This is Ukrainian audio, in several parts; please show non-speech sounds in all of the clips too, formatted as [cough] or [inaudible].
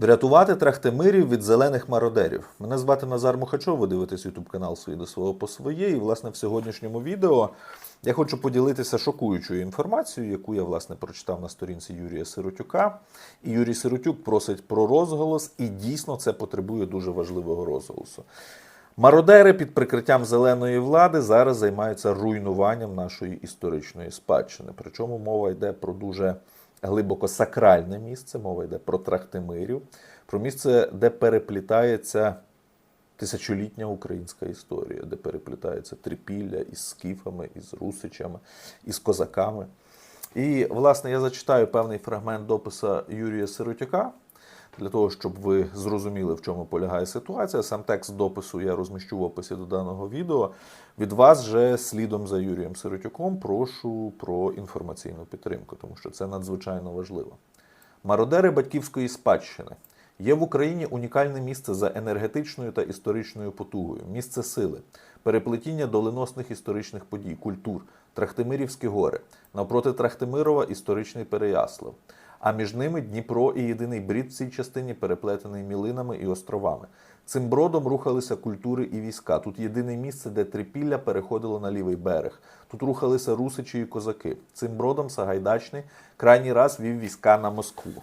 Врятувати трахтимирів від зелених мародерів. Мене звати Назар Мухачов, ви дивитесь YouTube канал «Свої до свого по своє. І, власне, в сьогоднішньому відео я хочу поділитися шокуючою інформацією, яку я, власне, прочитав на сторінці Юрія Сиротюка. І Юрій Сиротюк просить про розголос, і дійсно це потребує дуже важливого розголосу. Мародери під прикриттям зеленої влади зараз займаються руйнуванням нашої історичної спадщини. Причому мова йде про дуже глибоко сакральне місце, мова йде про Трахтимирів, про місце, де переплітається тисячолітня українська історія, де переплітається трипілля із скіфами, із русичами, із козаками. І, власне, я зачитаю певний фрагмент дописа Юрія Сиротюка, для того, щоб ви зрозуміли, в чому полягає ситуація. Сам текст допису я розміщу в описі до даного відео. Від вас же слідом за Юрієм Сиротюком прошу про інформаційну підтримку, тому що це надзвичайно важливо. Мародери батьківської спадщини. Є в Україні унікальне місце за енергетичною та історичною потугою, місце сили, переплетіння доленосних історичних подій, культур, Трахтимирівські гори, навпроти Трахтимирова історичний Переяслав. А між ними Дніпро і єдиний брід в цій частині переплетений мілинами і островами. Цим бродом рухалися культури і війська. Тут єдине місце, де трипілля переходило на лівий берег. Тут рухалися русичі і козаки. Цим бродом Сагайдачний крайній раз вів війська на Москву.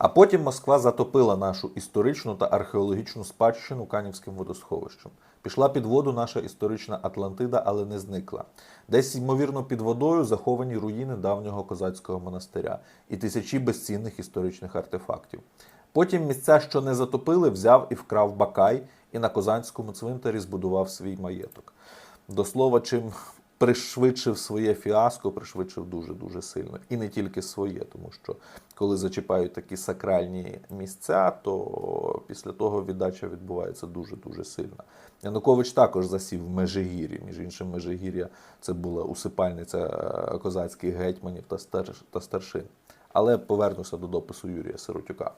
А потім Москва затопила нашу історичну та археологічну спадщину Канівським водосховищем. Пішла під воду наша історична Атлантида, але не зникла. Десь, ймовірно, під водою заховані руїни давнього козацького монастиря і тисячі безцінних історичних артефактів. Потім місця, що не затопили, взяв і вкрав Бакай, і на Козанському цвинтарі збудував свій маєток. До слова, чим пришвидшив своє фіаско, пришвидшив дуже-дуже сильно. І не тільки своє, тому що коли зачіпають такі сакральні місця, то після того віддача відбувається дуже-дуже сильна. Янукович також засів в Межигір'ї. Між іншим, Межигір'я це була усипальниця е, козацьких гетьманів та старшин. Але повернуся до допису Юрія Сиротюка.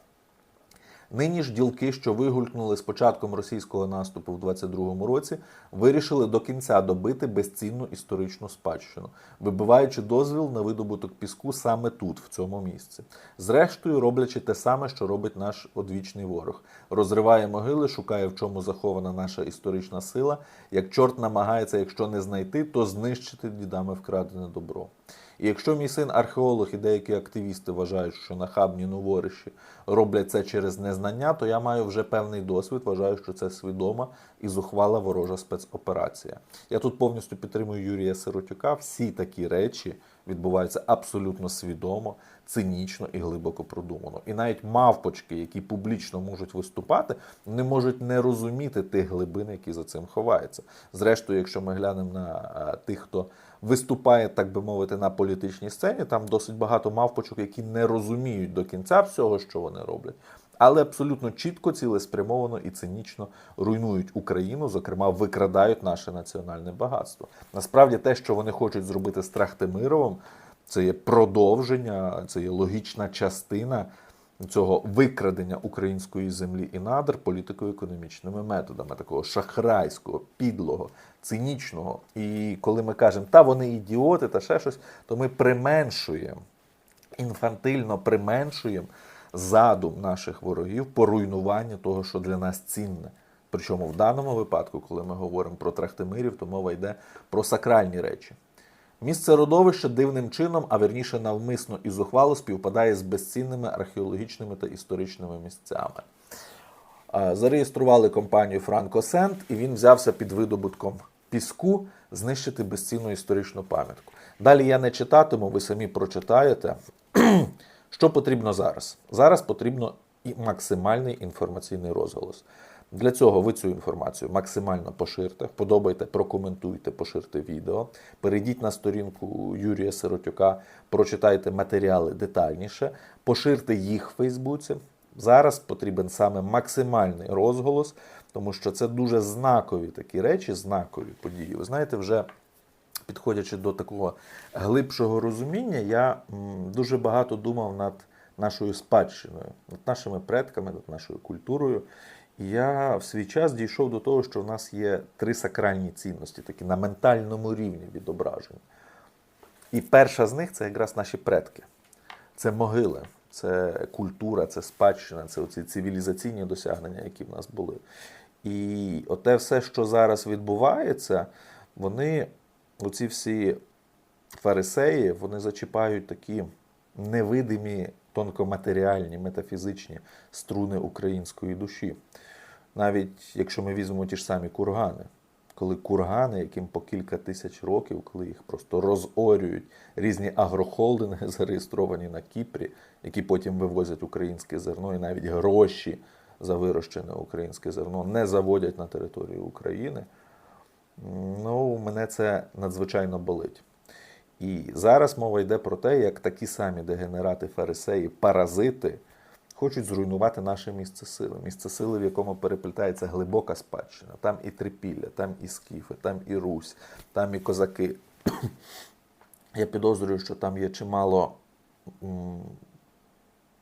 Нині ж ділки, що вигулькнули з початком російського наступу в 22-му році, вирішили до кінця добити безцінну історичну спадщину, вибиваючи дозвіл на видобуток піску саме тут, в цьому місці. Зрештою, роблячи те саме, що робить наш одвічний ворог, розриває могили, шукає, в чому захована наша історична сила. Як чорт намагається, якщо не знайти, то знищити дідами вкрадене добро. І якщо мій син археолог і деякі активісти вважають, що нахабні новориші роблять це через незнання, то я маю вже певний досвід. Вважаю, що це свідома і зухвала ворожа спецоперація. Я тут повністю підтримую Юрія Сиротюка. Всі такі речі відбуваються абсолютно свідомо, цинічно і глибоко продумано. І навіть мавпочки, які публічно можуть виступати, не можуть не розуміти тих глибин, які за цим ховаються. Зрештою, якщо ми глянемо на е, тих, хто виступає, так би мовити, на політичній сцені, там досить багато мавпочок, які не розуміють до кінця всього, що вони роблять. Але абсолютно чітко, цілеспрямовано і цинічно руйнують Україну, зокрема, викрадають наше національне багатство. Насправді, те, що вони хочуть зробити з Трахтимировим, це є продовження, це є логічна частина цього викрадення української землі і надр політико-економічними методами, такого шахрайського, підлого, цинічного. І коли ми кажемо, та вони ідіоти, та ще щось, то ми применшуємо, інфантильно применшуємо задум наших ворогів по руйнуванню того, що для нас цінне. Причому в даному випадку, коли ми говоримо про трахтимирів, то мова йде про сакральні речі. Місце родовища дивним чином, а верніше навмисно і зухвало співпадає з безцінними археологічними та історичними місцями. Зареєстрували компанію Франко Сент, і він взявся під видобутком піску знищити безцінну історичну пам'ятку. Далі я не читатиму, ви самі прочитаєте. Що потрібно зараз? Зараз потрібно і максимальний інформаційний розголос. Для цього ви цю інформацію максимально поширте, подобайте, прокоментуйте, поширте відео. Перейдіть на сторінку Юрія Сиротюка, прочитайте матеріали детальніше, поширте їх в Фейсбуці. Зараз потрібен саме максимальний розголос, тому що це дуже знакові такі речі, знакові події. Ви знаєте, вже підходячи до такого глибшого розуміння, я дуже багато думав над нашою спадщиною, над нашими предками, над нашою культурою. І я в свій час дійшов до того, що в нас є три сакральні цінності, такі на ментальному рівні відображені. І перша з них це якраз наші предки. Це могили. це культура, це спадщина, це оці цивілізаційні досягнення, які в нас були. І оте все, що зараз відбувається, вони, оці всі фарисеї, вони зачіпають такі невидимі, тонкоматеріальні, метафізичні струни української душі. Навіть якщо ми візьмемо ті ж самі кургани, коли кургани, яким по кілька тисяч років, коли їх просто розорюють різні агрохолдинги, [laughs] зареєстровані на Кіпрі, які потім вивозять українське зерно і навіть гроші за вирощене українське зерно не заводять на територію України. Ну, мене це надзвичайно болить. І зараз мова йде про те, як такі самі дегенерати, фарисеї, паразити хочуть зруйнувати наше місце сили. Місце сили, в якому переплітається глибока спадщина. Там і трипілля, там і скіфи, там і Русь, там і козаки. [clears throat] Я підозрюю, що там є чимало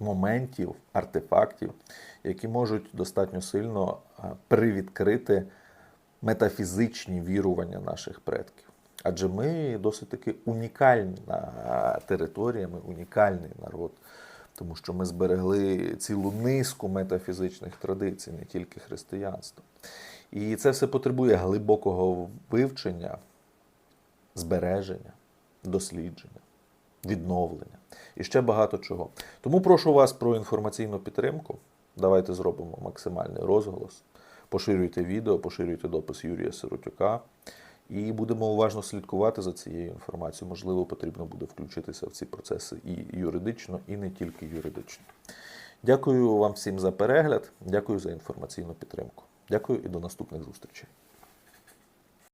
моментів, артефактів, які можуть достатньо сильно привідкрити метафізичні вірування наших предків. Адже ми досить таки унікальна територія, ми унікальний народ, тому що ми зберегли цілу низку метафізичних традицій, не тільки християнство. І це все потребує глибокого вивчення, збереження, дослідження, відновлення і ще багато чого. Тому прошу вас про інформаційну підтримку. Давайте зробимо максимальний розголос. Поширюйте відео, поширюйте допис Юрія Сиротюка. І будемо уважно слідкувати за цією інформацією. Можливо, потрібно буде включитися в ці процеси і юридично, і не тільки юридично. Дякую вам всім за перегляд. Дякую за інформаційну підтримку. Дякую і до наступних зустрічей.